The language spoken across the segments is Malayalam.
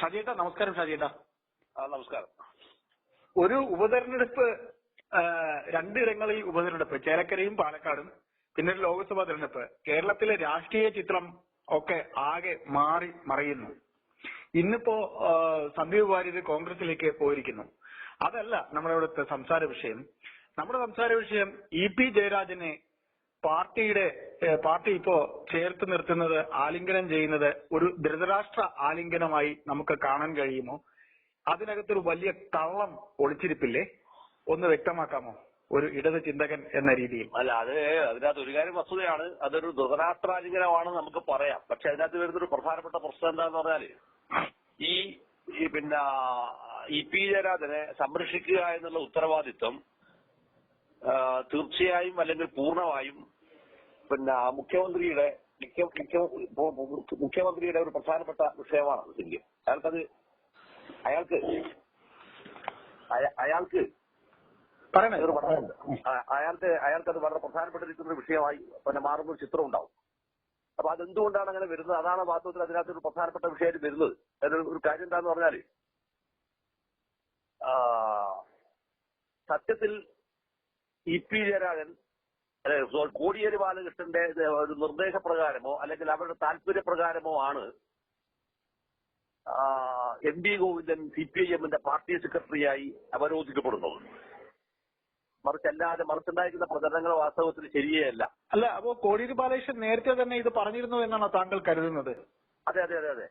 ഷാജിയേട്ടാ നമസ്കാരം ഷാജിയേട്ടാ. ആ നമസ്കാരം. ഒരു ഉപതെരഞ്ഞെടുപ്പ് രണ്ട് രണ്ടിടങ്ങളിൽ ഉപതെരഞ്ഞെടുപ്പ് ചേലക്കരയും പാലക്കാടും പിന്നെ ലോക്സഭാ തെരഞ്ഞെടുപ്പ്. കേരളത്തിലെ രാഷ്ട്രീയ ചിത്രം ഒക്കെ ആകെ മാറി മറയുന്നു. ഇന്നിപ്പോ സന്ദീപ് വാര്യർ കോൺഗ്രസിലേക്ക് പോയിരിക്കുന്നു. അതല്ല നമ്മുടെ ഇവിടുത്തെ സംസാര വിഷയം. നമ്മുടെ സംസാര വിഷയം ഇ പി ജയരാജനെ പാർട്ടിയുടെ പാർട്ടി ഇപ്പോ ചേർത്ത് നിർത്തുന്നത് ആലിംഗനം ചെയ്യുന്നത് ഒരു ധൃതരാഷ്ട്ര ആലിംഗനമായി നമുക്ക് കാണാൻ കഴിയുമോ? അതിനകത്തൊരു വലിയ കള്ളം ഒളിച്ചിരിപ്പില്ലേ? ഒന്ന് വ്യക്തമാക്കാമോ? ഒരു ഇടത് ചിന്തകൻ എന്ന രീതിയിൽ. അല്ല അത് അതിനകത്ത് ഒരു കാര്യം വസ്തുതയാണ്. അതൊരു ധൃതരാഷ്ട്രാലിംഗനമാണെന്ന് നമുക്ക് പറയാം. പക്ഷെ അതിനകത്ത് വരുന്നൊരു പ്രധാനപ്പെട്ട പ്രശ്നം എന്താന്ന് പറഞ്ഞാൽ ഈ പിന്നെ ഇ പി ജയരാജനെ സംരക്ഷിക്കുക എന്നുള്ള ഉത്തരവാദിത്വം തീർച്ചയായും അല്ലെങ്കിൽ പൂർണമായും പിന്നെ മുഖ്യമന്ത്രിയുടെ മുഖ്യ മുഖ്യ- മുഖ്യമന്ത്രിയുടെ ഒരു പ്രധാനപ്പെട്ട വിഷയമാണ് ശരിക്കും. അയാൾക്കത് അയാൾക്ക് അയ- അയാൾക്ക് അയാൾക്ക് അയാൾക്കത് വളരെ പ്രധാനപ്പെട്ടിരിക്കുന്ന വിഷയമായി പിന്നെ മാറുന്ന ഒരു ചിത്രം ഉണ്ടാവും. അപ്പൊ അതെന്തുകൊണ്ടാണ് അങ്ങനെ വരുന്നത്? അതാണ് വാസ്തവത്തിൽ അതിനകത്ത് ഒരു പ്രധാനപ്പെട്ട വിഷയമായിട്ട് വരുന്നത്. ഒരു കാര്യം എന്താന്ന് പറഞ്ഞാൽ സത്യത്തിൽ ഇ പി ജയരാജൻ കോടിയേരി ബാലകൃഷ്ണന്റെ ഒരു നിർദ്ദേശപ്രകാരമോ അല്ലെങ്കിൽ അവരുടെ താല്പര്യപ്രകാരമോ ആണ് M D Govindan C P I എമ്മിന്റെ പാർട്ടി സെക്രട്ടറിയായി അവരോധിക്കപ്പെടുന്നത്. മറിച്ചല്ലാതെ മറിച്ചുണ്ടായിരിക്കുന്ന പ്രചരണങ്ങൾ വാസ്തവത്തിൽ ശരിയല്ല. അല്ല അപ്പോ കോടിയേരി ബാലകൃഷ്ണൻ നേരത്തെ തന്നെ ഇത് പറഞ്ഞിരുന്നു എന്നാണോ താങ്കൾ കരുതുന്നത്? അതെ അതെ അതെ അതെ.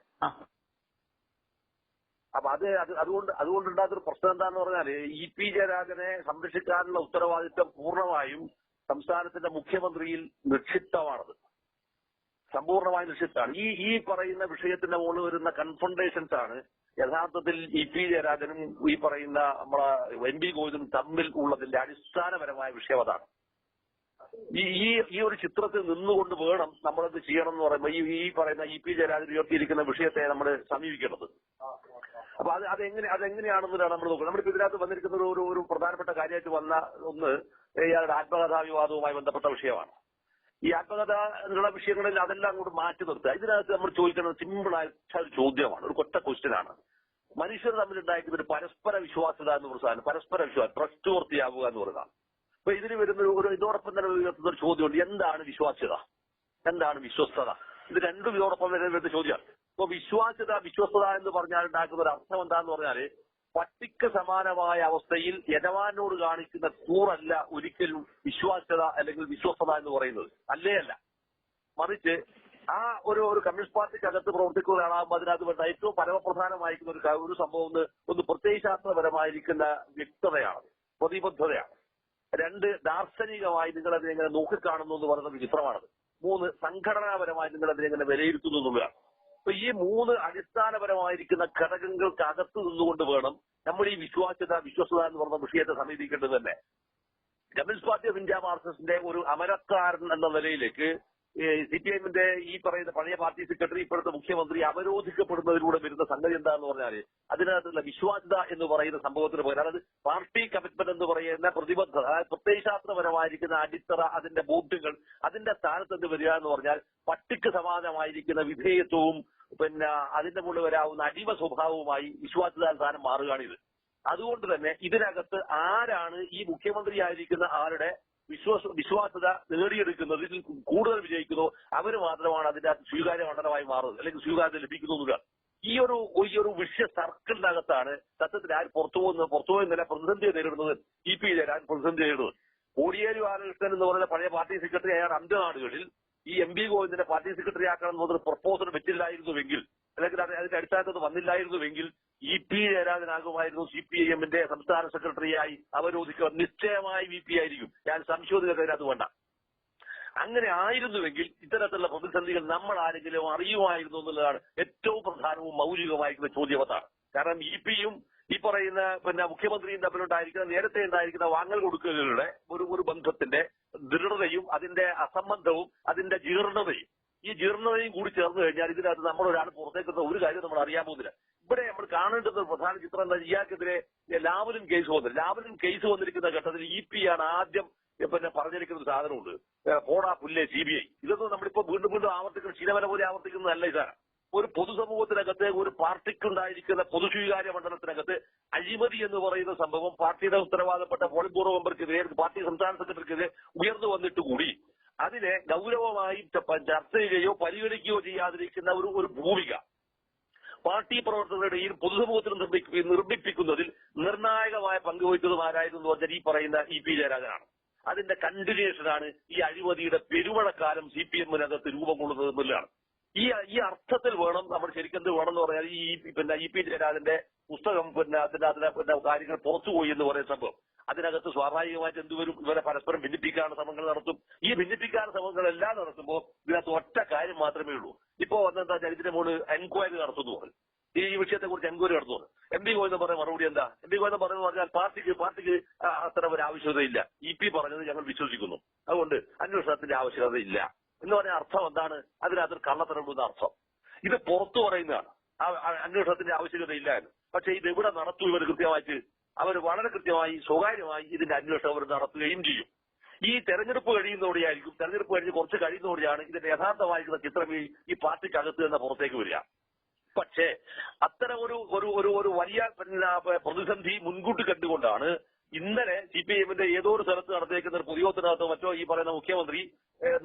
അപ്പൊ അത് അത് അതുകൊണ്ട് അതുകൊണ്ടുണ്ടാകുന്ന പ്രശ്നം എന്താന്ന് പറഞ്ഞാൽ ഇ പി ജയരാജനെ സംരക്ഷിക്കാനുള്ള ഉത്തരവാദിത്വം പൂർണമായും സംസ്ഥാനത്തിന്റെ മുഖ്യമന്ത്രിയിൽ നിക്ഷിപ്തമാണത്. സമ്പൂർണമായി നിക്ഷിപ്താണ് ഈ ഈ പറയുന്ന വിഷയത്തിന്റെ മുകളിൽ വരുന്ന കൺഫണ്ടേഷൻസ് ആണ് യഥാർത്ഥത്തിൽ ഇ പി ജയരാജനും ഈ പറയുന്ന നമ്മളെ എം പി ഗോവിന്ദനും തമ്മിൽ ഉള്ളതിന്റെ അടിസ്ഥാനപരമായ വിഷയം അതാണ്. ഈ ഈ ഈ ഒരു ചിത്രത്തിൽ നിന്നുകൊണ്ട് വേണം നമ്മളത് ചെയ്യണം എന്ന് പറയുമ്പോൾ ഈ ഈ പറയുന്ന ഇ പി ജയരാജൻ ഉയർത്തിയിരിക്കുന്ന വിഷയത്തെ നമ്മൾ സമീപിക്കേണ്ടത്. അപ്പൊ അത് അതെങ്ങനെ അതെങ്ങനെയാണെന്നാണ് നമ്മൾ നോക്കുന്നത്. നമ്മളിപ്പോ ഇതിനകത്ത് വന്നിരിക്കുന്ന ഒരു ഒരു പ്രധാനപ്പെട്ട കാര്യമായിട്ട് വന്ന ഒന്ന് ഇയാളുടെ ആത്മകഥാ വിവാദവുമായി ബന്ധപ്പെട്ട വിഷയമാണ്. ഈ ആത്മകഥ എന്നുള്ള വിഷയങ്ങളിൽ അതെല്ലാം കൂടി മാറ്റി നിർത്തുക. ഇതിനകത്ത് നമ്മൾ ചോദിക്കുന്നത് സിമ്പിൾ ആയിട്ട് ഒരു ചോദ്യമാണ്. ഒരു കൊട്ട ക്വസ്റ്റ്യൻ ആണ്. മനുഷ്യർ തമ്മിൽ ഉണ്ടായിരിക്കുന്ന ഒരു പരസ്പര വിശ്വാസ്യത എന്ന് പറഞ്ഞാൽ പരസ്പര വിശ്വാസം ട്രസ്റ്റ് പൂർത്തിയാവുക എന്ന് പറയുന്നതാണ് അപ്പൊ ഇതിന് വരുന്ന ഒരു ഇതോടൊപ്പം തന്നെ ഉയർത്തുന്ന ഒരു ചോദ്യമുണ്ട്. എന്താണ് വിശ്വാസ്യത? എന്താണ് വിശ്വസ്തത? ഇത് രണ്ടും ഇതോടൊപ്പം വരുന്ന ചോദ്യമാണ്. അപ്പൊ വിശ്വാസ്യത വിശ്വസ്തത എന്ന് പറഞ്ഞാൽ ഉണ്ടാക്കുന്ന ഒരു അർത്ഥം എന്താന്ന് പറഞ്ഞാൽ പട്ടിക്ക് സമാനമായ അവസ്ഥയിൽ യജമാനോട് കാണിക്കുന്ന കൂറല്ല ഒരിക്കലും വിശ്വാസ്യത അല്ലെങ്കിൽ വിശ്വസ്തത എന്ന് പറയുന്നത്. അല്ലേ അല്ല മറിച്ച് ആ ഒരു ഒരു കമ്മ്യൂണിസ്റ്റ് പാർട്ടിക്ക് അകത്ത് പ്രവർത്തിക്കുന്ന ഒരാളാകുമ്പോൾ അതിനകത്ത് വേണ്ട ഏറ്റവും പരമപ്രധാനമായിരിക്കുന്ന ഒരു ഒരു സംഭവം ഒന്ന് ഒന്ന് പ്രത്യയശാസ്ത്രപരമായിരിക്കുന്ന വ്യക്തതയാണ് പ്രതിബദ്ധതയാണ്. രണ്ട് ദാർശനികമായി നിങ്ങൾ അതിനെങ്ങനെ നോക്കിക്കാണുന്നു എന്ന് പറയുന്ന വിചിത്രമാണത്. മൂന്ന് സംഘടനാപരമായി നിങ്ങൾ അതിനെങ്ങനെ വിലയിരുത്തുന്നു എന്നുള്ളതാണ്. അപ്പൊ ഈ മൂന്ന് അടിസ്ഥാനപരമായിരിക്കുന്ന ഘടകങ്ങൾക്ക് അകത്ത് നിന്നുകൊണ്ട് വേണം നമ്മൾ ഈ വിശ്വാസ്യത വിശ്വസത എന്ന് പറഞ്ഞ വിഷയത്തെ സമീപിക്കേണ്ടത് തന്നെ. കമ്മ്യൂണിസ്റ്റ് പാർട്ടി ഓഫ് ഇന്ത്യ മാർക്സിസ്റ്റിന്റെ ഒരു അമരക്കാരൻ എന്ന നിലയിലേക്ക് സി പി എമ്മിന്റെ ഈ പറയുന്ന പഴയ പാർട്ടി സെക്രട്ടറി ഇപ്പോഴത്തെ മുഖ്യമന്ത്രി അവരോധിക്കപ്പെടുന്നതിലൂടെ വരുന്ന സംഗതി എന്താന്ന് പറഞ്ഞാൽ അതിനകത്തുള്ള വിശ്വാസ്യത എന്ന് പറയുന്ന സംഭവത്തിന് പകരം അതായത് പാർട്ടി കമ്മിറ്റ്മെന്റ് എന്ന് പറയുന്ന പ്രതിബദ്ധത അതായത് പ്രത്യയശാസ്ത്രപരമായിരിക്കുന്ന അടിത്തറ അതിന്റെ ബോധ്യങ്ങൾ അതിന്റെ സ്ഥാനത്ത് എന്ത് വരിക എന്ന് പറഞ്ഞാൽ പട്ടിക്ക് സമാനമായിരിക്കുന്ന വിധേയത്വവും പിന്നെ അതിന്റെ മുകളിൽ വരാവുന്ന അടിമ സ്വഭാവവുമായി വിശ്വാസ്യത സ്ഥാനം മാറുകയാണിത്. അതുകൊണ്ട് തന്നെ ഇതിനകത്ത് ആരാണ് ഈ മുഖ്യമന്ത്രിയായിരിക്കുന്ന ആരുടെ വിശ്വാസ വിശ്വാസത നേടിയെടുക്കുന്നത് ഇതിൽ കൂടുതൽ വിജയിക്കുന്നു. അവർ മാത്രമാണ് അതിന്റെ സ്വീകാര്യ മണ്ഡലമായി മാറുന്നത് അല്ലെങ്കിൽ സ്വീകാര്യത ലഭിക്കുന്നു എന്നുള്ളതാണ് ഈ ഒരു ഈ ഒരു വിഷയ സർക്കിളിനകത്താണ് സത്യത്തിൽ ആര് പുറത്തു പോകുന്നത് പുറത്തു പോയി നില പ്രതിസന്ധിയെ നേരിടുന്നത് ഇ പി ജയരാജൻ പ്രതിസന്ധി നേരിടുന്നത്. കോടിയേരി ബാലകൃഷ്ണൻ എന്ന് പറയുന്ന പഴയ പാർട്ടി സെക്രട്ടറി ആയ അന്ത്യനാടുകളിൽ ഈ എം പി ഗോവിന്ദിനെ പാർട്ടി സെക്രട്ടറി ആക്കണം എന്നൊരു പ്രപ്പോസൽ വെച്ചില്ലായിരുന്നുവെങ്കിൽ അല്ലെങ്കിൽ അത് അതിന്റെ അടിസ്ഥാനത്ത് വന്നില്ലായിരുന്നുവെങ്കിൽ ഇ പി ജയരാജനാകുമായിരുന്നു സി പി ഐ എമ്മിന്റെ സംസ്ഥാന സെക്രട്ടറിയായി അവരോധിക്കുക. നിശ്ചയമായി വി പി ആയിരിക്കും. ഞാൻ സംശോധിക്കുന്നത് അതിനകത്ത് വേണ്ട. അങ്ങനെ ആയിരുന്നുവെങ്കിൽ ഇത്തരത്തിലുള്ള പ്രതിസന്ധികൾ നമ്മൾ ആരെങ്കിലും അറിയുമായിരുന്നു എന്നുള്ളതാണ് ഏറ്റവും പ്രധാനവും മൗലികമായിരിക്കുന്ന ചോദ്യം കാരണം ഇ പിയും ഈ പറയുന്ന പിന്നെ മുഖ്യമന്ത്രിയും തമ്മിലുണ്ടായിരിക്കുന്ന നേരത്തെ ഉണ്ടായിരിക്കുന്ന വാങ്ങൽ കൊടുക്കലുകളുടെ ഒരു ഒരു ബന്ധത്തിന്റെ ദൃഢതയും അതിന്റെ അസംബന്ധവും അതിന്റെ ജീർണതയും ഈ ജീർണതയും കൂടി ചേർന്ന് കഴിഞ്ഞാൽ ഇതിനകത്ത് നമ്മൾ ഒരാൾ പുറത്തേക്ക് ഒരു കാര്യം നമ്മൾ അറിയാൻ പോകുന്നില്ല. ഇവിടെ നമ്മൾ കാണേണ്ടത് പ്രധാന ചിത്രം എന്താ? ഇയാൾക്കെതിരെ ലാവലും കേസ് വന്നില്ല ലാവലും കേസ് വന്നിരിക്കുന്ന ഘട്ടത്തിൽ ഇ പി ആണ് ആദ്യം പിന്നെ പറഞ്ഞിരിക്കുന്ന ഒരു സാധനമുണ്ട്. പോടാ പുല്ലേ സി ബി ഐ. ഇതൊന്നും നമ്മളിപ്പോ വീണ്ടും വീണ്ടും ആവർത്തിക്കുന്ന ശീലവന പോലെ ആവർത്തിക്കുന്നതല്ല ഇതാണ് ഒരു പൊതുസമൂഹത്തിനകത്ത് ഒരു പാർട്ടിക്കുണ്ടായിരിക്കുന്ന പൊതുസ്വീകാര്യ മണ്ഡലത്തിനകത്ത് അഴിമതി എന്ന് പറയുന്ന സംഭവം പാർട്ടിയുടെ ഉത്തരവാദപ്പെട്ട പോളിറ്റ് ബ്യൂറോ മെമ്പർക്കെതിരെ പാർട്ടി സംസ്ഥാന സെക്രട്ടറിക്കെതിരെ ഉയർന്നു വന്നിട്ട് കൂടി അതിനെ ഗൗരവമായി ചർച്ച ചെയ്യുകയോ പരിഗണിക്കുകയോ ചെയ്യാതിരിക്കുന്ന ഒരു ഒരു ഭൂമിക. പാർട്ടി പ്രവർത്തകരുടെയും പൊതുസമൂഹത്തിൽ നിർമ്മിക്കുകയും നിർമ്മിപ്പിക്കുന്നതിൽ നിർണായകമായ പങ്ക് വഹിക്കുന്നതും ആരായിരുന്നു എന്ന് പറഞ്ഞാൽ ഈ പറയുന്ന ഇ പി ജയരാജനാണ്. അതിന്റെ കണ്ടിന്യൂഷനാണ് ഈ അഴിമതിയുടെ പെരുമഴക്കാലം സി പി എമ്മിനകത്ത് രൂപം കൊള്ളുന്നത് എന്നുള്ളതാണ്. ഈ ഈ അർത്ഥത്തിൽ വേണം നമ്മൾ ശരിക്കും എന്ത് വേണം എന്ന് പറഞ്ഞാൽ ഈ പിന്നെ ഇ പി ജയരാജന്റെ പുസ്തകം പിന്നെ അതിന്റെ അതിന്റെ പിന്നെ കാര്യങ്ങൾ പുറത്തുപോയി എന്ന് പറയുന്ന സംഭവം. അതിനകത്ത് സ്വാഭാവികമായിട്ട് എന്തുവരും ഇവരെ പരസ്പരം ഭിന്നിപ്പിക്കാനുള്ള ശ്രമങ്ങൾ നടത്തും. ഈ ഭിന്നിപ്പിക്കാനുള്ള ശ്രമങ്ങളെല്ലാം നടത്തുമ്പോൾ ഇതിനകത്ത് ഒറ്റ കാര്യം മാത്രമേ ഉള്ളൂ. ഇപ്പോ വന്നെന്താ ഇതിന്റെ മുകളിൽ എൻക്വയറി നടത്തുന്നു പറഞ്ഞു ഈ വിഷയത്തെ കുറിച്ച് എൻക്വയറി നടത്തുന്നു എം പി ഗോവിന്ദൻ പറഞ്ഞ മറുപടി എന്താ? എം പി ഗോവിന്ദൻ പറഞ്ഞു പറഞ്ഞാൽ പാർട്ടിക്ക് പാർട്ടിക്ക് അത്ര ഒരു ആവശ്യകതയില്ല. ഇ പി പറഞ്ഞത് ഞങ്ങൾ വിശ്വസിക്കുന്നു. അതുകൊണ്ട് അന്വേഷണത്തിന്റെ ആവശ്യകതയില്ല. എന്ന് പറഞ്ഞ അർത്ഥം എന്താണ്? അതിനകത്ത് കള്ളത്തരമുണ്ടെന്ന അർത്ഥം. ഇത് പുറത്തു പറയുന്നതാണ്. അന്വേഷണത്തിന്റെ ആവശ്യകതയില്ല എന്ന്. പക്ഷെ ഇത് എവിടെ നടത്തും ഇവർ കൃത്യമായിട്ട്? അവർ വളരെ കൃത്യമായി സ്വകാര്യമായി ഇതിന്റെ അന്വേഷണം അവർ നടത്തുകയും ചെയ്യും. ഈ തെരഞ്ഞെടുപ്പ് കഴിയുന്നതോടെയായിരിക്കും തെരഞ്ഞെടുപ്പ് കഴിഞ്ഞ് കുറച്ച് കഴിയുന്നതോടെയാണ് ഇതിന്റെ യഥാർത്ഥമായിരിക്കുന്ന ചിത്രം ഈ പാർട്ടിക്കകത്ത് നിന്ന് പുറത്തേക്ക് വരിക. പക്ഷേ അത്തരം ഒരു ഒരു ഒരു വലിയ പ്രതിസന്ധി മുൻകൂട്ടി കണ്ടുകൊണ്ടാണ് ഇന്നലെ സി പി ഐഎമ്മിന്റെ ഏതോ ഒരു സ്ഥലത്ത് നടത്തിയിരിക്കുന്ന ഒരു പൊതുയോഗത്തിനകത്തോ മറ്റോ ഈ പറയുന്ന മുഖ്യമന്ത്രി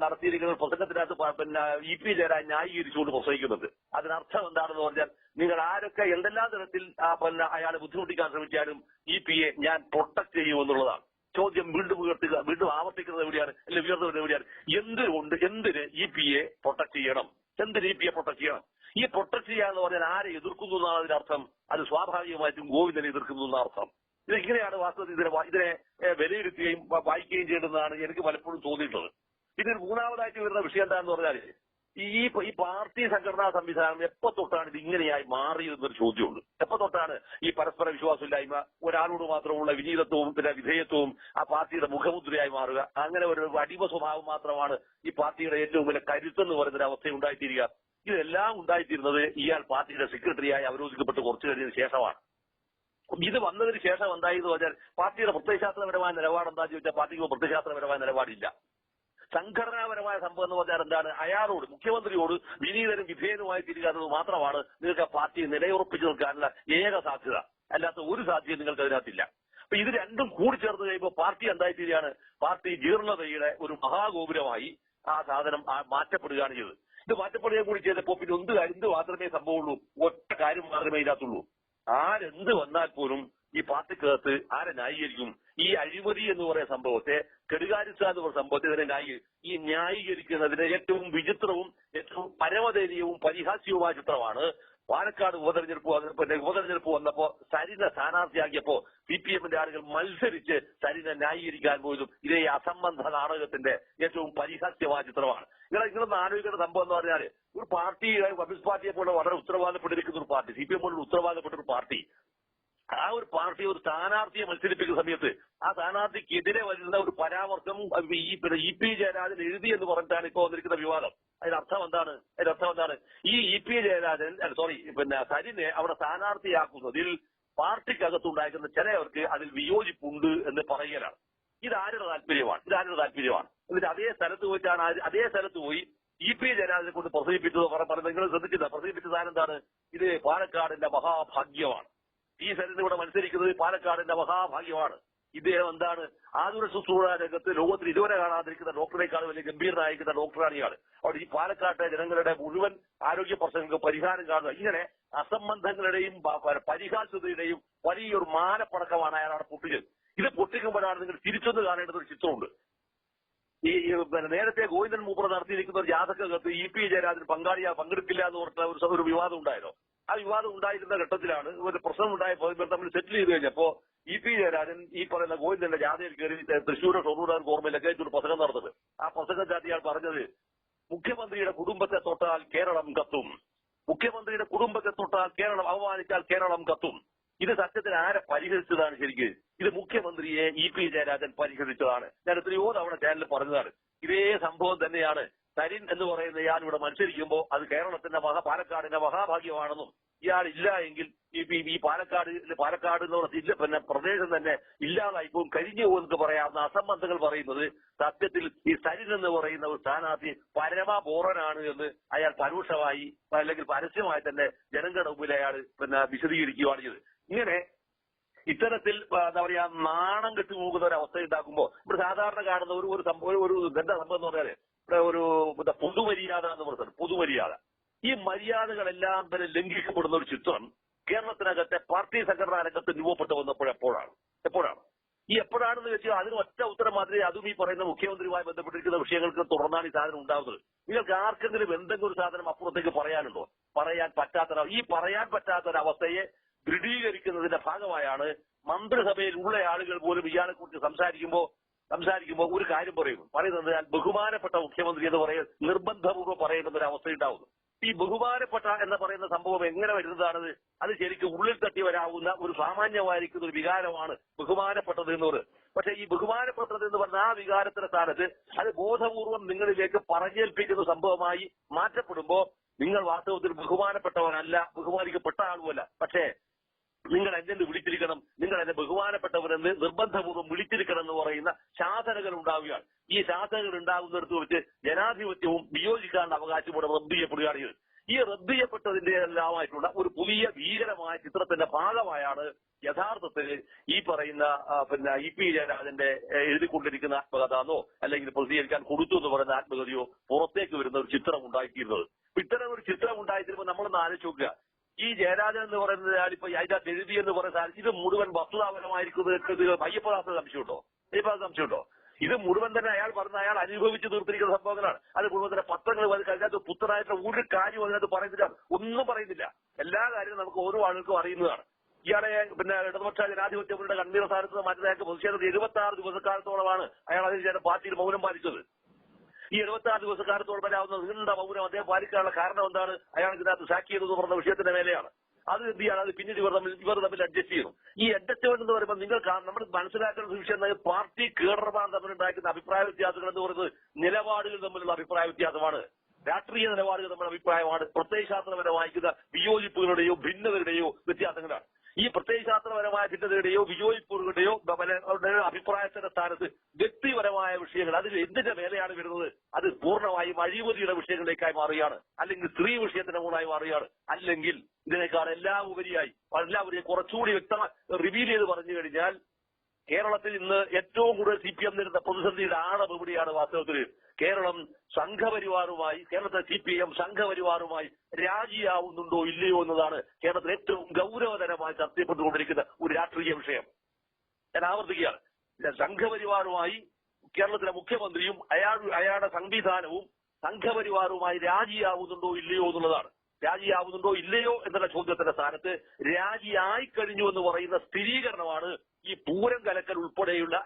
നടത്തിയിരിക്കുന്ന ഒരു പ്രസംഗത്തിനകത്ത് പിന്നെ ഇ പി ജയരാജൻ ന്യായീകരിച്ചുകൊണ്ട് പ്രസംഗിക്കുന്നുണ്ട് അതിനർത്ഥം എന്താണെന്ന് പറഞ്ഞാൽ നിങ്ങൾ ആരൊക്കെ എന്തെല്ലാം തരത്തിൽ പിന്നെ അയാളെ ബുദ്ധിമുട്ടിക്കാൻ ശ്രമിച്ചാലും ഇ പി എ ഞാൻ പ്രൊട്ടക്ട് ചെയ്യുമെന്നുള്ളതാണ് ചോദ്യം വീണ്ടും ഉയർത്തുക വീണ്ടും ആവർത്തിക്കുന്നത് എവിടെയാണ് അല്ലെങ്കിൽ ഉയർത്തുന്നത് എവിടെയാണ്? എന്തുകൊണ്ട് എന്തിന് ഇ പി എ പ്രൊട്ടക്ട് ചെയ്യണം? എന്തിന് ഇ പി എ പ്രൊട്ടക്ട് ചെയ്യണം? ഈ പ്രൊട്ടക്ട് ചെയ്യുക എന്ന് പറഞ്ഞാൽ ആരെ എതിർക്കുന്നു എന്നാണ് അതിന്റെ അർത്ഥം അത് സ്വാഭാവികമായിട്ടും ഗോവിന്ദനെ എതിർക്കുന്നു എന്ന അർത്ഥം. ഇത് ഇങ്ങനെയാണ് വാസ്തവത്തിൽ ഇതിനെ ഇതിനെ വിലയിരുത്തുകയും വായിക്കുകയും ചെയ്യേണ്ടതെന്നാണ് എനിക്ക് പലപ്പോഴും തോന്നിയിട്ടുള്ളത്. ഇതിൽ മൂന്നാമതായിട്ട് വരുന്ന വിഷയം എന്താണെന്ന് പറഞ്ഞാൽ ഈ ഈ പാർട്ടി സംഘടനാ സംവിധാനം എപ്പോ തൊട്ടാണ് ഇത് ഇങ്ങനെയായി മാറിയതെന്നൊരു ചോദ്യമുണ്ട്. എപ്പോ തൊട്ടാണ് ഈ പരസ്പര വിശ്വാസമില്ലായ്മ ഒരാളോട് മാത്രമുള്ള വിനീതത്വവും പിന്നെ വിധേയത്വവും ആ പാർട്ടിയുടെ മുഖമുദ്രയായി മാറുക അങ്ങനെ ഒരു അടിമ സ്വഭാവം മാത്രമാണ് ഈ പാർട്ടിയുടെ ഏറ്റവും വലിയ കരുത്തെന്ന് പറയുന്ന അവസ്ഥ ഉണ്ടായിത്തീരുക ഇതെല്ലാം ഉണ്ടായിത്തീരുന്നത് ഇയാൾ പാർട്ടിയുടെ സെക്രട്ടറിയായി അവരോധിക്കപ്പെട്ട് കുറച്ചു കഴിഞ്ഞതിന് ശേഷമാണ്. ഇത് വന്നതിന് ശേഷം എന്തായെന്ന് പറഞ്ഞാൽ പാർട്ടിയുടെ പ്രത്യയശാസ്ത്രപരമായ നിലപാട് എന്താ ചോദിച്ചാൽ പാർട്ടിക്ക് പ്രത്യയശാസ്ത്രപരമായ നിലപാടില്ല. സംഘടനാപരമായ സംഭവം എന്ന് പറഞ്ഞാൽ എന്താണ്? അയാളോട് മുഖ്യമന്ത്രിയോട് വിനീതനും വിധേയനുമായി തിരിക എന്നത് മാത്രമാണ് നിങ്ങൾക്ക് പാർട്ടിയെ നിലയുറപ്പിച്ചു നിൽക്കാനുള്ള ഏക സാധ്യത. അല്ലാത്ത ഒരു സാധ്യത നിങ്ങൾക്ക് അതിനകത്തില്ല. അപ്പൊ ഇത് രണ്ടും കൂടി ചേർന്ന് കഴിയുമ്പോൾ പാർട്ടി എന്തായി തീരുകയാണ് പാർട്ടി ജീർണതയുടെ ഒരു മഹാഗോപുരമായി ആ സാധനം മാറ്റപ്പെടുകയാണ് ചെയ്തത്. ഇത് മാറ്റപ്പെടുകയും കൂടി ചെയ്തപ്പോൾ പിന്നെ എന്ത് എന്ത് മാത്രമേ സംഭവമുള്ളൂ. ഒറ്റ കാര്യം മാത്രമേ ഇതിനകത്തുള്ളൂ. ആരെന്ത് വന്നാൽ പോലും ഈ പാർട്ടിക്കകത്ത് ആരെ ന്യായീകരിക്കും? ഈ അഴിമതി എന്ന് പറയുന്ന സംഭവത്തെ കെടുകാര്യസ്ഥ എന്ന് പറയുന്ന സംഭവത്തെ ഇതിനെ ന്യായീ ഈ ന്യായീകരിക്കുന്നതിന് ഏറ്റവും വിചിത്രവും ഏറ്റവും പരമദയനീയവും പരിഹാസ്യവുമായ ചിത്രമാണ് പാലക്കാട് ഉപതെരഞ്ഞെടുപ്പ് ഉപതെരഞ്ഞെടുപ്പ് വന്നപ്പോ സരിന സ്ഥാനാർത്ഥിയാക്കിയപ്പോ സി പി എമ്മിന്റെ ആളുകൾ മത്സരിച്ച് സരിന ന്യായീകരിക്കാൻ പോയതും ഇതേ അസംബന്ധ നാടകത്തിന്റെ ഏറ്റവും പരിഹാസ്യമായ ചിത്രമാണ്. നിങ്ങൾ നിങ്ങളൊന്ന് ആലോചിക്കേണ്ട സംഭവം എന്ന് പറഞ്ഞാൽ ഒരു പാർട്ടി കമ്മ്യൂണിസ്റ്റ് പാർട്ടിയെ പോലെ വളരെ ഉത്തരവാദപ്പെട്ടിരിക്കുന്ന ഒരു പാർട്ടി സി പി എം പോലുള്ള ഉത്തരവാദപ്പെട്ട ഒരു പാർട്ടി ആ ഒരു പാർട്ടി ഒരു സ്ഥാനാർത്ഥിയെ മത്സരിപ്പിക്കുന്ന സമയത്ത് ആ സ്ഥാനാർത്ഥിക്കെതിരെ വരുന്ന ഒരു പരാമർശം ഈ പിന്നെ ഇ പി ജയരാജൻ എഴുതി എന്ന് പറഞ്ഞിട്ടാണ് ഇപ്പോൾ വന്നിരിക്കുന്ന വിവാദം. അതിന്റെ അർത്ഥം എന്താണ്? അതിന്റെ അർത്ഥം എന്താണ്? ഈ ഇ പി ജയരാജൻ സോറി പിന്നെ സരിനെ അവിടെ സ്ഥാനാർത്ഥിയാക്കുന്നതിൽ പാർട്ടിക്കകത്തുണ്ടായിരിക്കുന്ന ചിലവർക്ക് അതിൽ വിയോജിപ്പുണ്ട് എന്ന് പറയുകയാണ്. ഇതാരുടെ താല്പര്യമാണ്? ഇതാരുടെ താല്പര്യമാണ്? എന്നിട്ട് അതേ സ്ഥലത്ത് പോയിട്ടാണ് അതേ സ്ഥലത്ത് പോയി ഇ പി ജയരാജനെ കൊണ്ട് പ്രസവിപ്പിച്ചത് പറഞ്ഞു നിങ്ങൾ ശ്രദ്ധിച്ചില്ല. പ്രസവിപ്പിച്ച സാധനം എന്താണ്? ഇത് പാലക്കാടിന്റെ മഹാഭാഗ്യമാണ്. ഈ സ്ഥലത്ത് ഇവിടെ മത്സരിക്കുന്നത് പാലക്കാടിന്റെ മഹാഭാഗ്യമാണ്. ഇദ്ദേഹം എന്താണ് ആതുര ശുശ്രൂഷ രംഗത്ത് ലോകത്തിൽ ഇതുവരെ കാണാതിരിക്കുന്ന ഡോക്ടറേക്കാൾ വലിയ ഗംഭീരനായിരിക്കുന്ന ഡോക്ടറാണ് ഇയാൾ അവിടെ ഈ പാലക്കാട്ടെ ജനങ്ങളുടെ മുഴുവൻ ആരോഗ്യ പ്രശ്നങ്ങൾക്ക് പരിഹാരം കാണുക. ഇങ്ങനെ അസംബന്ധങ്ങളുടെയും പരിഹാസ്യതയുടെയും വലിയൊരു മാനപ്പടക്കമാണ് അയാൾ അവിടെ പൊട്ടിച്ചത്. ഇത് പൊട്ടിക്കുമ്പോഴാണ് നിങ്ങൾ തിരിച്ചൊന്ന് കാണേണ്ടത് ഒരു ചിത്രമുണ്ട്. ഈ നേരത്തെ ഗോവിന്ദൻ മൂപ്പർ നടത്തിയിരിക്കുന്ന ഒരു ജാഥകത്ത് ഇ പി ജയരാജൻ പങ്കാളിയാ പങ്കെടുക്കില്ല എന്ന് പറഞ്ഞ ഒരു വിവാദം ഉണ്ടായല്ലോ ആ വിവാദം ഉണ്ടായിരുന്ന ഘട്ടത്തിലാണ് ഒരു പ്രശ്നം ഉണ്ടായപ്പോൾ ഇവർ തമ്മിൽ സെറ്റിൽ ചെയ്ത് കഴിഞ്ഞപ്പോ ഇ പി ജയരാജൻ ഈ പറയുന്ന ഗോവിന്ദന്റെ ജാഥയിൽ കയറി തൃശ്ശൂരോ ഷൊർണൂർ ഓർമ്മയിലൊക്കെ ഒരു പ്രസംഗം നടന്നത്. ആ പ്രസംഗത്തിനകത്ത് ഇയാൾ പറഞ്ഞത് മുഖ്യമന്ത്രിയുടെ കുടുംബത്തെ തൊട്ടാൽ കേരളം കത്തും. മുഖ്യമന്ത്രിയുടെ കുടുംബത്തെ തൊട്ടാൽ കേരളം അവമാനിച്ചാൽ കേരളം കത്തും. ഇത് സത്യത്തിൽ ആരെ പരിഹരിച്ചതാണ് ശരിക്ക്? ഇത് മുഖ്യമന്ത്രിയെ ഇ പി ജയരാജൻ പരിഹരിച്ചതാണ്. ഞാൻ എത്രയോ തവണ ചാനലിൽ പറഞ്ഞതാണ്. ഇതേ സംഭവം തന്നെയാണ് സരിൻ എന്ന് പറയുന്ന ഇയാൾ ഇവിടെ മത്സരിക്കുമ്പോൾ അത് കേരളത്തിന്റെ മഹാ പാലക്കാടിന്റെ മഹാഭാഗ്യമാണെന്നും ഇയാൾ ഇല്ല എങ്കിൽ ഈ പാലക്കാട് പാലക്കാട് എന്ന് പറഞ്ഞ ജില്ല പിന്നെ പ്രദേശം തന്നെ ഇല്ലാതായി പോകും കരിഞ്ഞു പോകുമെന്ന് പറയാവുന്ന അസംബന്ധങ്ങൾ പറയുന്നത് സത്യത്തിൽ ഈ സരിൻ എന്ന് പറയുന്ന ഒരു സ്ഥാനാർത്ഥി പരമ ബോറനാണ് എന്ന് അയാൾ പരോക്ഷമായി അല്ലെങ്കിൽ പരസ്യമായി തന്നെ ജനങ്ങളുടെ മുമ്പിൽ അയാൾ പിന്നെ വിശദീകരിക്കുകയാണ് ചെയ്തത്. ഇങ്ങനെ ഇത്തരത്തിൽ എന്താ പറയാ നാണം കെട്ടുപോകുന്ന ഒരു അവസ്ഥ ഉണ്ടാക്കുമ്പോൾ ഇവിടെ സാധാരണ കാണുന്ന ഒരു ഒരു സംഭവം ഒരു ഗന്ധ സംഭവം എന്ന് പറഞ്ഞാൽ ഒരു പൊതുമര്യാദ എന്ന് പറയുന്നത് പൊതുമര്യാദ. ഈ മര്യാദകളെല്ലാം തന്നെ ലംഘിക്കപ്പെടുന്ന ഒരു ചിത്രം കേരളത്തിനകത്തെ പാർട്ടി സംഘടനാ രംഗത്ത് രൂപപ്പെട്ടു വന്നപ്പോൾ എപ്പോഴാണ്? ഈ എപ്പോഴാണെന്ന് വെച്ചാൽ അതിന് ഒറ്റ ഉത്തരം മാത്രമേ അതും ഈ പറയുന്ന മുഖ്യമന്ത്രിയുമായി ബന്ധപ്പെട്ടിരിക്കുന്ന വിഷയങ്ങൾക്ക് തുടർന്നാണ് ഈ സാധനം ഉണ്ടാവുന്നത്. നിങ്ങൾക്ക് ആർക്കെങ്കിലും എന്തെങ്കിലും ഒരു സാധനം അപ്പുറത്തേക്ക് പറയാനുണ്ടോ? പറയാൻ പറ്റാത്ത ഈ പറയാൻ പറ്റാത്ത ഒരവസ്ഥയെ ദൃഢീകരിക്കുന്നതിന്റെ ഭാഗമായാണ് മന്ത്രിസഭയിൽ ഉള്ള ആളുകൾ പോലും ഇയാളെ കുറിച്ച് സംസാരിക്കുമ്പോൾ സംസാരിക്കുമ്പോൾ ഒരു കാര്യം പറയുന്നു പറയുന്നത് ഞാൻ ബഹുമാനപ്പെട്ട മുഖ്യമന്ത്രി എന്ന് പറയുന്നത് നിർബന്ധപൂർവം പറയുന്ന ഒരു അവസ്ഥ ഉണ്ടാവുന്നു ഈ ബഹുമാനപ്പെട്ട എന്ന് പറയുന്ന സംഭവം എങ്ങനെ വരുന്നതാണത്? അത് ശരിക്കും ഉള്ളിൽ തട്ടി വരാവുന്ന ഒരു സാമാന്യമായിരിക്കുന്ന ഒരു വികാരമാണ് ബഹുമാനപ്പെട്ടത് എന്നത് പക്ഷെ ഈ ബഹുമാനപ്പെട്ടത് എന്ന് പറഞ്ഞ ആ വികാരത്തിന്റെ സ്ഥാനത്ത് അത് ബോധപൂർവം നിങ്ങളിലേക്ക് പറഞ്ഞേൽപ്പിക്കുന്ന സംഭവമായി മാറ്റപ്പെടുമ്പോൾ നിങ്ങൾ വാസ്തവത്തിൽ ബഹുമാനപ്പെട്ടവനല്ല ബഹുമാനിക്കപ്പെട്ട ആളുമല്ല. പക്ഷേ നിങ്ങൾ എന്നെ വിളിച്ചിരിക്കണം. നിങ്ങൾ എന്നെ ബഹുമാനപ്പെട്ടവരെന്ന് നിർബന്ധപൂർവം വിളിച്ചിരിക്കണം എന്ന് പറയുന്ന ശാസനകൾ ഉണ്ടാവുകയാണ് ഈ ശാസനകൾ ഉണ്ടാകുന്നിടത്ത് വെച്ച് ജനാധിപത്യവും വിയോജിക്കാനുള്ള അവകാശം ഇവിടെ റദ്ദ് ചെയ്യപ്പെടുകയാണ് ഈ റദ്ദ് ചെയ്യപ്പെട്ടതിന്റെ എല്ലാമായിട്ടുള്ള ഒരു പുതിയ ഭീകരമായ ചിത്രത്തിന്റെ ഭാഗമായാണ് യഥാർത്ഥത്തിൽ ഈ പറയുന്ന പിന്നെ ഇ പി ജയരാജന്റെ എഴുതിക്കൊണ്ടിരിക്കുന്ന ആത്മകഥ എന്നോ അല്ലെങ്കിൽ പ്രസിദ്ധീകരിക്കാൻ കൊടുത്തു എന്ന് പറയുന്ന ആത്മകഥയോ പുറത്തേക്ക് വരുന്ന ഒരു ചിത്രം ഉണ്ടാക്കിയിരുന്നത് ഇത്തരം ഒരു ചിത്രം ഉണ്ടായിത്തീരുമ്പോൾ നമ്മളൊന്ന് ആലോചിച്ച് നോക്കുക. ഈ ജയരാജൻ എന്ന് പറയുന്നത് ആളിപ്പോ അതിനകത്ത് എഴുതി എന്ന് പറയുന്ന ഇത് മുഴുവൻ വസ്തുതാപരമായിരിക്കുന്നത് അയ്യപ്പദാസ സംശയമുണ്ടോ? അയ്യപ്പദാസ സംശയമുണ്ടോ? ഇത് മുഴുവൻ തന്നെ അയാൾ പറഞ്ഞ അയാൾ അനുഭവിച്ച് തീർത്തിരിക്കുന്ന സംഭവങ്ങളാണ്. അത് മുഴുവൻ തന്നെ പത്രങ്ങൾ അതിനകത്ത് പുത്രനായിട്ടുള്ള ഒരു കാര്യം അതിനകത്ത് പറയുന്നില്ല. ഒന്നും പറയുന്നില്ല. എല്ലാ കാര്യവും നമുക്ക് ഓരോ ആളുകൾക്കും അറിയുന്നതാണ്. ഇയാളെ പിന്നെ ഇടതുപക്ഷ ജനാധിപത്യങ്ങളുടെ കണ്ണീർ സ്ഥാനത്ത് മാറ്റി അയാൾക്ക് പ്രതിഷേധത്തിൽ എഴുപത്തി ആറ് ദിവസക്കാലത്തോളമാണ് അയാൾ അതിന് പാർട്ടിയിൽ മൗനം പാലിച്ചത്. ഈ എഴുപത്തി ആറ് ദിവസക്കാലത്തോളം വരാവുന്ന നീണ്ട മൗനം അദ്ദേഹം പാലിക്കാനുള്ള കാരണം എന്താണ്? അയാൾ ഇതിനകത്ത് സാക്ഷി ചെയ്തെന്ന് പറഞ്ഞ വിഷയത്തിന്റെ മേലെയാണ്. അത് എന്ത് ചെയ്യാൻ അത് പിന്നീട് ഇവർ തമ്മിൽ ഇവർ തമ്മിൽ അഡ്ജസ്റ്റ് ചെയ്യുന്നു. ഈ അഡ്ജസ്റ്റ്മെന്റ് എന്ന് പറയുമ്പോൾ നിങ്ങൾ നമ്മൾ മനസ്സിലാക്കേണ്ട ഒരു വിഷയം എന്നത് പാർട്ടി കേഡർമാർ തമ്മിലുണ്ടാക്കുന്ന അഭിപ്രായ വ്യത്യാസങ്ങൾ എന്ന് പറയുന്നത് നിലപാടുകൾ തമ്മിലുള്ള അഭിപ്രായ വ്യത്യാസമാണ്. രാഷ്ട്രീയ നിലപാടുകൾ നമ്മുടെ അഭിപ്രായമാണ്. പ്രത്യയശാസ്ത്രപരമായിരിക്കുന്ന വിയോജിപ്പുകളുടെയോ ഭിന്നതയുടെയോ വ്യത്യാസങ്ങളാണ്. ഈ പ്രത്യയശാസ്ത്രപരമായ ഭിന്നതയുടെയോ വിയോജിപ്പുകളുടെയോ അഭിപ്രായത്തിന്റെ സ്ഥാനത്ത് വ്യക്തിപരമായ വിഷയങ്ങൾ. അതിൽ എന്തിന്റെ മേലെയാണ് വരുന്നത്? അത് പൂർണമായും അഴിമതിയുടെ വിഷയങ്ങളിലേക്കായി മാറുകയാണ്. അല്ലെങ്കിൽ സ്ത്രീ വിഷയത്തിന്റെ മുകളായി മാറുകയാണ്. അല്ലെങ്കിൽ ഇതിനേക്കാൾ എല്ലാം ഉപരിയായി എല്ലാവരെയും കുറച്ചുകൂടി വ്യക്തമായി റിവീൽ ചെയ്ത് പറഞ്ഞു കഴിഞ്ഞാൽ കേരളത്തിൽ ഇന്ന് ഏറ്റവും കൂടുതൽ സി പി എം നേരിടുന്ന പ്രതിസന്ധിയുടെ ആഴം വാസ്തവത്തിൽ. കേരളം സംഘപരിവാറുമായി കേരളത്തിലെ സി പി എം സംഘപരിവാറുമായി രാജിയാവുന്നുണ്ടോ ഇല്ലയോ എന്നതാണ് കേരളത്തിൽ ഏറ്റവും ഗൗരവതരമായി ചർച്ച ഒരു രാഷ്ട്രീയ വിഷയം. ഞാൻ ആവർത്തിക്കുകയാണ്. സംഘപരിവാറുമായി കേരളത്തിലെ മുഖ്യമന്ത്രിയും അയാൾ അയാളുടെ സംവിധാനവും സംഘപരിവാറുമായി രാജിയാവുന്നുണ്ടോ ഇല്ലയോ എന്നുള്ളതാണ്. രാജിയാവുന്നുണ്ടോ ഇല്ലയോ എന്നുള്ള ചോദ്യത്തിന്റെ സ്ഥാനത്ത് രാജിയായി കഴിഞ്ഞു എന്ന് പറയുന്ന സ്ഥിരീകരണമാണ് ഈ പൂരം കലക്കൽ ഉൾപ്പെടെയുള്ള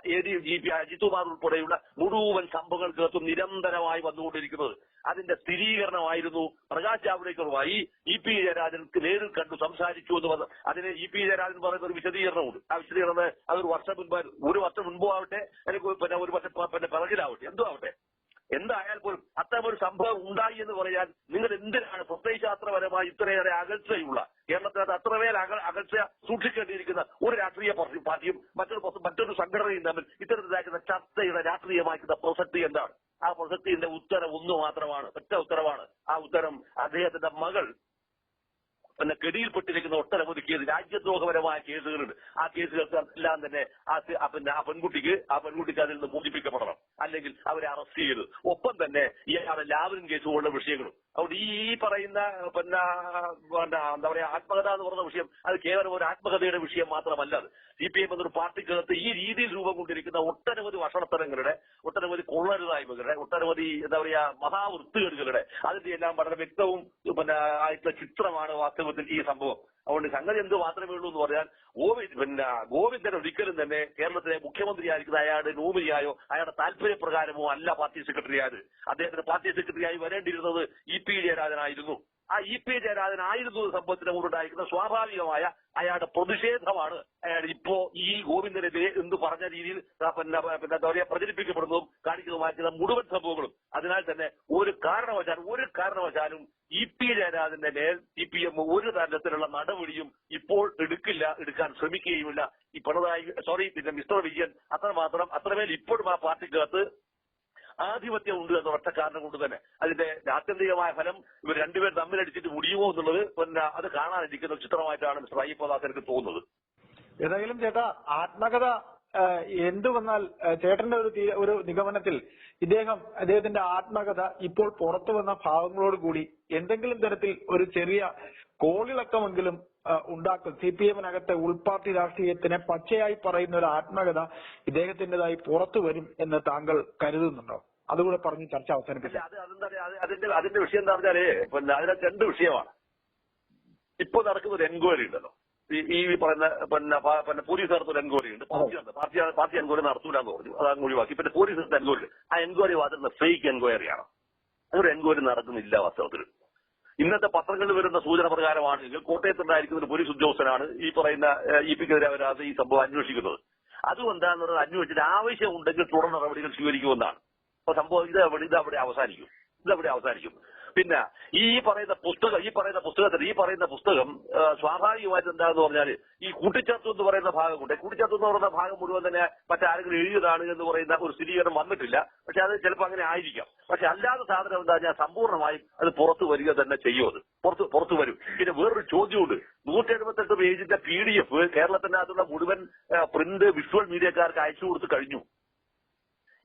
ജി പി അജിത്കുമാർ ഉൾപ്പെടെയുള്ള മുഴുവൻ സംഭവങ്ങൾക്കകത്തും നിരന്തരമായി വന്നുകൊണ്ടിരിക്കുന്നത്. അതിന്റെ സ്ഥിരീകരണമായിരുന്നു പ്രകാശ് ജാവ്ദേക്കറുമായി ഇ പി ജയരാജൻ നേരിൽ കണ്ടു സംസാരിച്ചു എന്ന് പറഞ്ഞു അതിന് ഇ പി ജയരാജൻ പറയുന്ന ഒരു വിശദീകരണമുണ്ട്. ആ വിശദീകരണം അതൊരു വർഷം മുൻപ് ഒരു വർഷം മുൻപോ ആവട്ടെ അല്ലെങ്കിൽ പിന്നെ ഒരു വർഷം പിന്നെ പിറകിലാവട്ടെ എന്തോ ആവട്ടെ. എന്തായാൽ പോലും അത്തരം ഒരു സംഭവം ഉണ്ടായി എന്ന് പറയാൻ നിങ്ങൾ എന്തിനാണ് പ്രത്യയശാസ്ത്രപരമായി ഇത്രയേറെ അകൽച്ചയുള്ള കേരളത്തിനകത്ത് അത്രമേൽ അക അകൽച്ച സൂക്ഷിക്കേണ്ടിയിരിക്കുന്ന ഒരു രാഷ്ട്രീയ പാർട്ടി- പാർട്ടിയും മറ്റൊരു മറ്റൊരു സംഘടനയും തമ്മിൽ ഇത്തരത്തിലാക്കുന്ന ചർച്ചയുടെ രാഷ്ട്രീയമാക്കുന്ന പ്രസക്തി എന്താണ്? ആ പ്രസക്തിന്റെ ഉത്തരം ഒന്ന് മാത്രമാണ്. ഒറ്റ ഉത്തരവാണ്. ആ ഉത്തരം അദ്ദേഹത്തിന്റെ മകൾ പിന്നെ ഗതിയിൽപ്പെട്ടിരിക്കുന്ന ഒട്ടനവധി കേസ് രാജ്യദ്രോഹപരമായ കേസുകളുണ്ട്. ആ കേസുകൾക്ക് എല്ലാം തന്നെ ആ പിന്നെ ആ പെൺകുട്ടിക്ക് ആ പെൺകുട്ടിക്ക് അതിൽ നിന്ന് മോചിപ്പിക്കപ്പെടണം. അല്ലെങ്കിൽ അവരെ അറസ്റ്റ് ചെയ്ത്. ഒപ്പം തന്നെ ഇയാളെ ലാവലിൻ കേസ് പോലുള്ള വിഷയങ്ങളും അതുകൊണ്ട് ഈ ഈ പറയുന്ന പിന്നെ എന്താ പറയാ ആത്മകഥ എന്ന് പറയുന്ന വിഷയം അത് കേവലം ഒരു ആത്മകഥയുടെ വിഷയം മാത്രമല്ല അത്. സി പി എം എന്നൊരു പാർട്ടിക്കകത്ത് ഈ രീതിയിൽ രൂപം കൊണ്ടിരിക്കുന്ന ഒട്ടനവധി വഷണത്തരങ്ങളുടെ ഒട്ടനവധി കൊള്ളരുതായ്മകളുടെ ഒട്ടനവധി എന്താ പറയാ മഹാവൃത്തുകേടുകളുടെ അതിന്റെ എല്ലാം വളരെ വ്യക്തവും പിന്നെ ആയിട്ടുള്ള ചിത്രമാണ് വാസ്തവത്തിൽ ഈ സംഭവം. അതുകൊണ്ട് സംഗതി എന്ത് മാത്രമേ ഉള്ളൂ എന്ന് പറഞ്ഞാൽ ഗോവിന്ദ് പിന്നെ ഗോവിന്ദൻ ഒരിക്കലും തന്നെ കേരളത്തിലെ മുഖ്യമന്ത്രിയായിരിക്കുന്ന അയാളുടെ നോമിനിയായോ അയാളുടെ താല്പര്യപ്രകാരമോ അല്ല പാർട്ടി സെക്രട്ടറി ആയത് അദ്ദേഹത്തിന് പാർട്ടി സെക്രട്ടറിയായി വരേണ്ടിയിരുന്നത് ഇ പി ജയരാജനായിരുന്നു ആ ഇ പി ജയരാജനായിരുന്നു സംഭവത്തിന് മുമ്പുണ്ടായിരിക്കുന്ന സ്വാഭാവികമായ അയാളുടെ പ്രതിഷേധമാണ് അയാൾ ഇപ്പോ ഈ ഗോവിന്ദനെതിരെ എന്ന് പറഞ്ഞ രീതിയിൽ പിന്നെ എന്താ പറയുക പ്രചരിപ്പിക്കപ്പെടുന്നതും കാണിക്കുന്നതുമായിട്ടുള്ള മുഴുവൻ സംഭവങ്ങളും. അതിനാൽ തന്നെ ഒരു കാരണവശാലും ഒരു കാരണവശാലും ഇ പി ജയരാജന്റെ മേൽ സി പി എം ഒരു തരത്തിലുള്ള നടപടിയും ഇപ്പോൾ എടുക്കില്ല എടുക്കാൻ ശ്രമിക്കുകയുമില്ല. ഈ പിണറായി സോറി പിന്നെ മിസ്റ്റർ വിജയൻ അത്രമാത്രം അത്രമേൽ ഇപ്പോഴും ആ പാർട്ടിക്കകത്ത് ആധിപത്യം ഉണ്ട് എന്ന ഒറ്റ കാരണം കൊണ്ട് തന്നെ. അതിന്റെ ആത്യന്തികമായ ഫലം ഇവർ രണ്ടുപേർ തമ്മിൽ അടിച്ചിട്ട് മുടിയുമോ എന്നുള്ളത് പിന്നെ അത് കാണാനിരിക്കുന്ന ചിത്രമായിട്ടാണ് മിസ്റ്റർ അയ്യപ്പദാസ് എനിക്ക് തോന്നുന്നത്. ഏതായാലും ചേട്ടാ ആത്മകഥ എന്തു വന്നാൽ ചേട്ടന്റെ ഒരു ഒരു നിഗമനത്തിൽ ഇദ്ദേഹം അദ്ദേഹത്തിന്റെ ആത്മകഥ ഇപ്പോൾ പുറത്തു വന്ന ഭാവങ്ങളോട് കൂടി എന്തെങ്കിലും തരത്തിൽ ഒരു ചെറിയ കോളിളക്കമെങ്കിലും ഉണ്ടാക്കും. സി പി എമ്മിനകത്തെ ഉൾപാർട്ടി രാഷ്ട്രീയത്തിനെ പച്ചയായി പറയുന്ന ഒരു ആത്മകഥ ഇദ്ദേഹത്തിന്റേതായി പുറത്തു വരും എന്ന് താങ്കൾ കരുതുന്നുണ്ടോ? അതുകൂടെ പറഞ്ഞ് ചർച്ച അവസാനിപ്പിക്കാം. അതിന്റെ അതിന്റെ വിഷയം എന്താ പറഞ്ഞാൽ പിന്നെ അതിനകത്ത് രണ്ട് വിഷയമാണ്. ഇപ്പൊ നടക്കുന്ന ഒരു എൻക്വയറി ഉണ്ടല്ലോ ഈ പറയുന്ന പിന്നെ പിന്നെ പോലീസ് നടത്തുന്ന ഒരു എൻക്വയറി ഉണ്ട് പാർട്ടി പാർട്ടി എൻക്വയറി നടത്തൂലെന്ന് പറഞ്ഞു. അത് അങ്ങ് ഒഴിവാക്കി. പിന്നെ പോലീസ് എൻക്വയറി ആ എൻക്വയറി വാദിക്കുന്ന ഫേക്ക് എൻക്വയറിയാണ്. അതൊരു എൻക്വയറി നടക്കുന്നില്ല വാസ്തവത്തിൽ. ഇന്നത്തെ പത്രങ്ങളിൽ വരുന്ന സൂചന പ്രകാരമാണെങ്കിൽ കോട്ടയത്തുണ്ടായിരിക്കുന്ന ഒരു പോലീസ് ഉദ്യോഗസ്ഥനാണ് ഈ പറയുന്ന ഇ പിക്കെതിരെ വരാതെ ഈ സംഭവം അന്വേഷിക്കുന്നത്. അതുകൊണ്ടാണെന്നുള്ളത് അന്വേഷിച്ചിട്ട് ആവശ്യമുണ്ടെങ്കിൽ തുടർ നടപടികൾ സ്വീകരിക്കുമെന്നാണ്. അപ്പൊ സംഭവം ഇത് അവിടെ ഇത് അവിടെ അവസാനിക്കും. ഇത് അവിടെ അവസാനിക്കും. പിന്നെ ഈ പറയുന്ന പുസ്തകം ഈ പറയുന്ന പുസ്തകത്തിൽ ഈ പറയുന്ന പുസ്തകം സ്വാഭാവികമായിട്ട് എന്താണെന്ന് പറഞ്ഞാൽ ഈ കൂട്ടിച്ചേർത്തു എന്ന് പറയുന്ന ഭാഗമുണ്ട്. കൂട്ടിച്ചേർത്തു എന്ന് പറയുന്ന ഭാഗം മുഴുവൻ തന്നെ മറ്റാരെങ്കിലും എഴുതിയതാണ് എന്ന് പറയുന്ന ഒരു സ്ഥിരീകരണം വന്നിട്ടില്ല. പക്ഷെ അത് ചിലപ്പോൾ അങ്ങനെ ആയിരിക്കാം. പക്ഷെ അല്ലാതെ സാധനം എന്താ ഞാൻ സമ്പൂർണമായും അത് പുറത്തു വരിക തന്നെ ചെയ്യും അത്. പുറത്ത് പുറത്തു വരും. പിന്നെ വേറൊരു ചോദ്യമുണ്ട്. നൂറ്റി എഴുപത്തെട്ട് പേജിന്റെ പി ഡി എഫ് കേരളത്തിന്റെ അകത്തുള്ള മുഴുവൻ പ്രിന്റ് വിഷ്വൽ മീഡിയക്കാർക്ക് അയച്ചു കൊടുത്ത് കഴിഞ്ഞു.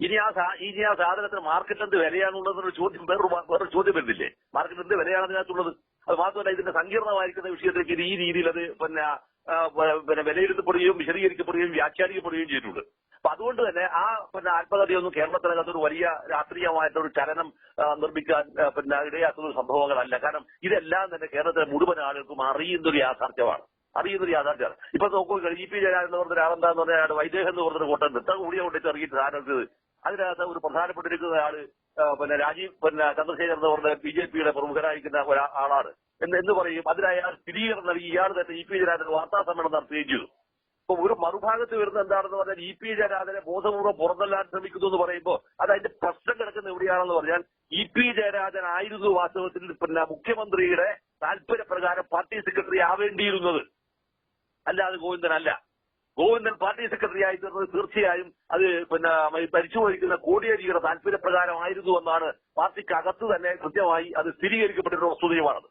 ഇനി ആ ഇനി ആ സാധനത്തിന് മാർക്കറ്റ് എന്ത് വിലയാണുള്ളതെന്നൊരു ചോദ്യം വേറൊരു വേറൊരു ചോദ്യം വരുന്നില്ലേ? മാർക്കറ്റ് എന്ത് വിലയാണ് അതിനകത്തുള്ളത്? അത് മാത്രമല്ല ഇതിന്റെ സങ്കീർണമായിരിക്കുന്ന വിഷയത്തിലേക്ക് ഈ രീതിയിൽ അത് പിന്നെ പിന്നെ വിലയിരുത്തപ്പെടുകയും വിശദീകരിക്കപ്പെടുകയും വ്യാഖ്യാനിക്കപ്പെടുകയും ചെയ്തിട്ടുണ്ട്. അപ്പൊ അതുകൊണ്ട് തന്നെ ആ പിന്നെ ആത്മകഥയൊന്നും കേരളത്തിനകത്ത് ഒരു വലിയ രാഷ്ട്രീയമായിട്ടൊരു ചലനം നിർമ്മിക്കാൻ പിന്നെ ഇടയാക്കുന്ന സംഭവങ്ങളല്ല. കാരണം ഇതെല്ലാം തന്നെ കേരളത്തിലെ മുഴുവൻ ആളുകൾക്കും അറിയുന്ന ഒരു യാഥാർത്ഥ്യമാണ്. അറിയുന്ന ഒരു യാഥാർത്ഥ്യമാണ്. ഇപ്പൊ നോക്കൂ ഇ പി ജയരാജൻ എന്ന് പറഞ്ഞ ഒരാളെന്താന്ന് പറഞ്ഞാൽ വൈദേഹം എന്ന് പറഞ്ഞൊരു കോട്ടം നിർത്താൻ കൂടിയ കൊണ്ടിട്ട് ഇറങ്ങിയിട്ട് സാധനം എടുത്തത്. അതിനകത്ത് ഒരു പ്രധാനപ്പെട്ടിരിക്കുന്ന ആൾ പിന്നെ രാജീവ് പിന്നെ ചന്ദ്രശേഖരൻ എന്ന് പറഞ്ഞ ബി ജെ പിയുടെ പ്രമുഖരായിരിക്കുന്ന ഒരാളാണ് എന്ന് എന്ന് പറയും. അതിനയാൾ സ്ഥിരീകരണം നൽകി. ഇയാൾ തന്നെ ഇ പി ജയരാജൻ വാർത്താ സമ്മേളനം നടത്തുകയും ചെയ്തു. അപ്പൊ ഒരു മറുഭാഗത്ത് വരുന്ന എന്താണെന്ന് പറഞ്ഞാൽ ഇ പി ജയരാജനെ ബോധപൂർവം പുറന്തള്ളാൻ ശ്രമിക്കുന്നു എന്ന് പറയുമ്പോൾ അത് അതിന്റെ പ്രശ്നം കിടക്കുന്ന എവിടെയാണെന്ന് പറഞ്ഞാൽ ഇ പി ജയരാജൻ ആയിരുന്നു വാസ്തവത്തിൽ പിന്നെ മുഖ്യമന്ത്രിയുടെ താല്പര്യപ്രകാരം പാർട്ടി സെക്രട്ടറി ആവേണ്ടിയിരുന്നത്. അല്ലാതെ ഗോവിന്ദനല്ല. ഗോവിന്ദൻ പാർട്ടി സെക്രട്ടറി ആയി തീർന്നത് തീർച്ചയായും അത് പിന്നെ ഭരിച്ചുപോയിരിക്കുന്ന കോടിയേരിയുടെ താല്പര്യപ്രകാരമായിരുന്നു എന്നാണ് പാർട്ടിക്കകത്ത് തന്നെ കൃത്യമായി അത് സ്ഥിരീകരിക്കപ്പെട്ടിട്ടുള്ള വസ്തുതയുമാണത്.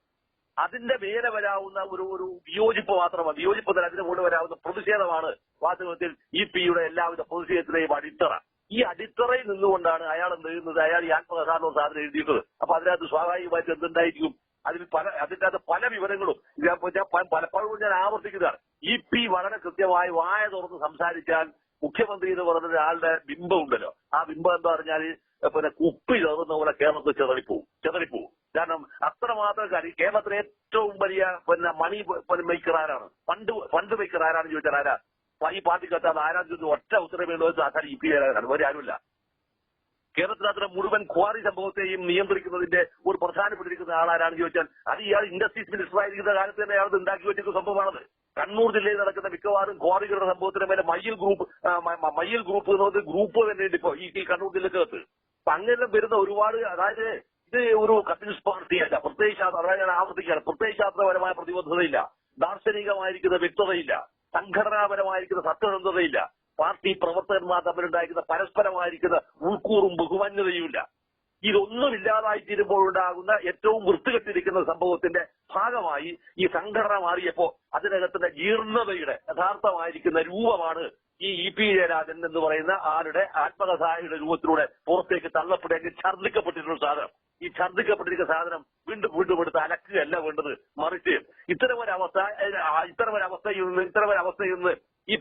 അതിന്റെ മേലെ വരാവുന്ന ഒരു ഒരു വിയോജിപ്പ് മാത്രമാണ് വിയോജിപ്പ് തന്നെ അതിന്റെ മുകളിൽ വരാവുന്ന പ്രതിഷേധമാണ് വാസ്തവത്തിൽ ഇ പിയുടെ എല്ലാവിധ പ്രതിഷേധത്തിലെയും അടിത്തറ. ഈ അടിത്തറയിൽ നിന്നുകൊണ്ടാണ് അയാൾ എന്ത് ചെയ്യുന്നത്? അയാൾ ഈ ആത്മകഥാനോ സാധനം എഴുതിയിട്ടുള്ളത്. അപ്പൊ അതിനകത്ത് സ്വാഭാവികമായിട്ട് എന്തുണ്ടായിരിക്കും? അതിൽ പല അതിന്റെ അത് പല വിവരങ്ങളും ഞാൻ പലപ്പോഴും ഞാൻ ആവർത്തിക്കുന്നതാണ്. ഈ പി വളരെ കൃത്യമായി വായ തുറന്ന് സംസാരിച്ചാൽ മുഖ്യമന്ത്രി എന്ന് പറഞ്ഞ ഒരാളുടെ ബിംബം ഉണ്ടല്ലോ. ആ ബിംബം എന്താ പറഞ്ഞാൽ പിന്നെ കുപ്പി ചേർന്ന പോലെ കേരളത്തിൽ ചെതറിപ്പോവും. ചെതറിപ്പോവും. കാരണം അത്രമാത്രം കാര്യം കേരളത്തിലെ ഏറ്റവും വലിയ പിന്നെ മണി മേക്കർ ആരാണ്? ഫണ്ട് ഫണ്ട് മേക്കർ ആരാണെന്ന് ചോദിച്ചാൽ ആരാ? ഈ പാർട്ടിക്കകത്ത് അത് ആരാന്ന് ഒറ്റ ഉത്തരവേണ്ടത് സാധാരണ ഇ പി ആരാണ്. വേറെ ആരുമില്ല. കേരളത്തിനകത്തുള്ള മുഴുവൻ ക്വാറി സംഭവത്തെയും നിയന്ത്രിക്കുന്നതിന്റെ ഒരു പ്രധാനപ്പെട്ടിരിക്കുന്ന ആളാരാണെന്ന് ചോദിച്ചാൽ അത് ഇയാൾ ഇൻഡസ്ട്രീസ് മിനിസ്റ്റർ ആയിരിക്കുന്ന കാലത്ത് തന്നെ അയാൾ ഉണ്ടാക്കി വെച്ചിരിക്കുന്ന സംഭവമാണത്. കണ്ണൂർ ജില്ലയിൽ നടക്കുന്ന മിക്കവാറും ക്വാറികളുടെ സംഭവത്തിന് മേലെ മയ്യൽ ഗ്രൂപ്പ് മയ്യൽ ഗ്രൂപ്പ് എന്ന് പറഞ്ഞ ഗ്രൂപ്പ് എന്നത് ഗ്രൂപ്പ് തന്നെ ഉണ്ട് ഇപ്പോ ഈ ഈ കണ്ണൂർ ജില്ലക്കകത്ത്. അപ്പൊ അങ്ങനെ വരുന്ന ഒരുപാട് അതായത് ഇത് ഒരു കമ്മ്യൂണിസ്റ്റ് പാർട്ടിയല്ല പ്രത്യേക അതായത് ഞാൻ ആവർത്തിക്കുകയാണ്. പ്രത്യയശാസ്ത്രപരമായ പ്രതിബദ്ധതയില്ല ദാർശനികമായിരിക്കുന്ന വ്യക്തതയില്ല സംഘടനാപരമായിരിക്കുന്ന സത്യസന്ധതയില്ല. പാർട്ടി പ്രവർത്തകന്മാർ തമ്മിലുണ്ടായിരിക്കുന്ന പരസ്പരമായിരിക്കുന്ന ഉൾക്കൂറും ബഹുമാന്യതയുമില്ല. ഇതൊന്നും ഇല്ലാതായിത്തീരുമ്പോൾ ഉണ്ടാകുന്ന ഏറ്റവും വൃത്തികെട്ടിരിക്കുന്ന സംഭവത്തിന്റെ ഭാഗമായി ഈ സംഘടന മാറിയപ്പോ അതിനകത്തിന്റെ ജീർണതയുടെ യഥാർത്ഥമായിരിക്കുന്ന രൂപമാണ് ഈ ഇ പി ജയരാജൻ എന്ന് പറയുന്ന ആരുടെ ആത്മകഥായുടെ രൂപത്തിലൂടെ പുറത്തേക്ക് തള്ളപ്പെടുകയും ഛർദ്ദിക്കപ്പെട്ടിട്ടുള്ള സാധനം. ഈ ഛർദ്ദിക്കപ്പെട്ടിരിക്കുന്ന സാധനം വീണ്ടും വീണ്ടും എടുത്ത് അലക്കുകയല്ല വേണ്ടത് മറിച്ച് ഇത്തരം ഒരു ഒരു നിന്ന് ഇത്തരം ഒരു നിന്ന് ഈ